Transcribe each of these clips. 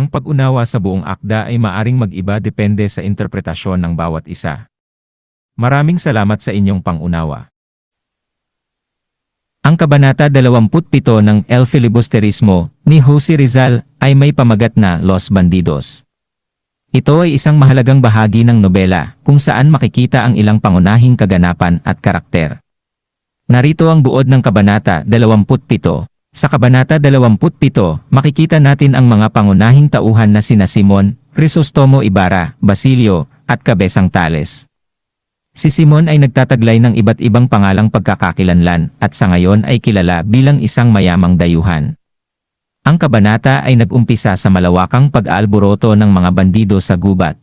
Ang pag-unawa sa buong akda ay maaring mag-iba depende sa interpretasyon ng bawat isa. Maraming salamat sa inyong pangunawa. Ang Kabanata 27 ng El Filibusterismo ni Jose Rizal ay may pamagat na Los Bandidos. Ito ay isang mahalagang bahagi ng nobela kung saan makikita ang ilang pangunahing kaganapan at karakter. Narito ang buod ng Kabanata 27. Sa Kabanata 27, makikita natin ang mga pangunahing tauhan na sina Simon, Crisostomo Ibarra, Basilio, at Cabezang Tales. Si Simon ay nagtataglay ng iba't ibang pangalang pagkakakilanlan at sa ngayon ay kilala bilang isang mayamang dayuhan. Ang kabanata ay nag-umpisa sa malawakang pag-aalboroto ng mga bandido sa gubat.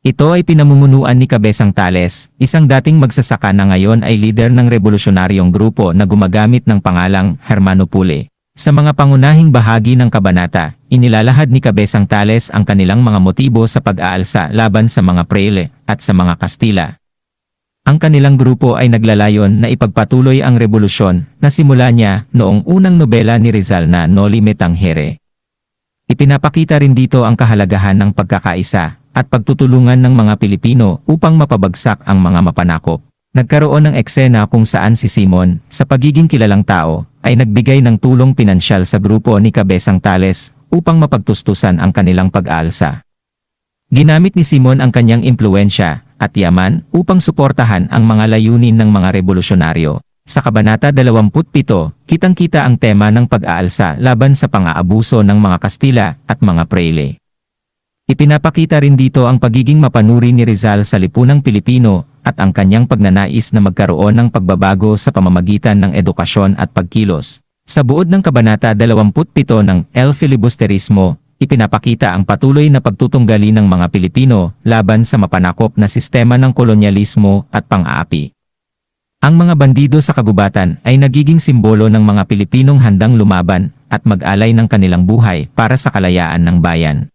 Ito ay pinamumunuan ni Cabezang Tales, isang dating magsasaka na ngayon ay lider ng revolusyonaryong grupo na gumagamit ng pangalang Hermano Pule. Sa mga pangunahing bahagi ng kabanata, inilalahad ni Cabezang Tales ang kanilang mga motibo sa pag-aalsa laban sa mga prele at sa mga Kastila. Ang kanilang grupo ay naglalayon na ipagpatuloy ang revolusyon na simula niya noong unang nobela ni Rizal na Noli Me Tangere. Ipinapakita rin dito ang kahalagahan ng pagkakaisa at pagtutulungan ng mga Pilipino upang mapabagsak ang mga mapanakop. Nagkaroon ng eksena kung saan si Simon, sa pagiging kilalang tao, ay nagbigay ng tulong pinansyal sa grupo ni Cabezang Tales upang mapagtustusan ang kanilang pag-aalsa. Ginamit ni Simon ang kanyang impluensya at yaman upang suportahan ang mga layunin ng mga revolusyonaryo. Sa Kabanata 27, kitang-kita ang tema ng pag-aalsa laban sa pang-aabuso ng mga Kastila at mga Prele. Ipinapakita rin dito ang pagiging mapanuri ni Rizal sa lipunang Pilipino at ang kanyang pagnanais na magkaroon ng pagbabago sa pamamagitan ng edukasyon at pagkilos. Sa buod ng Kabanata 27 ng El Filibusterismo, ipinapakita ang patuloy na pagtutunggali ng mga Pilipino laban sa mapanakop na sistema ng kolonyalismo at pang-aapi. Ang mga bandido sa kagubatan ay nagiging simbolo ng mga Pilipinong handang lumaban at mag-alay ng kanilang buhay para sa kalayaan ng bayan.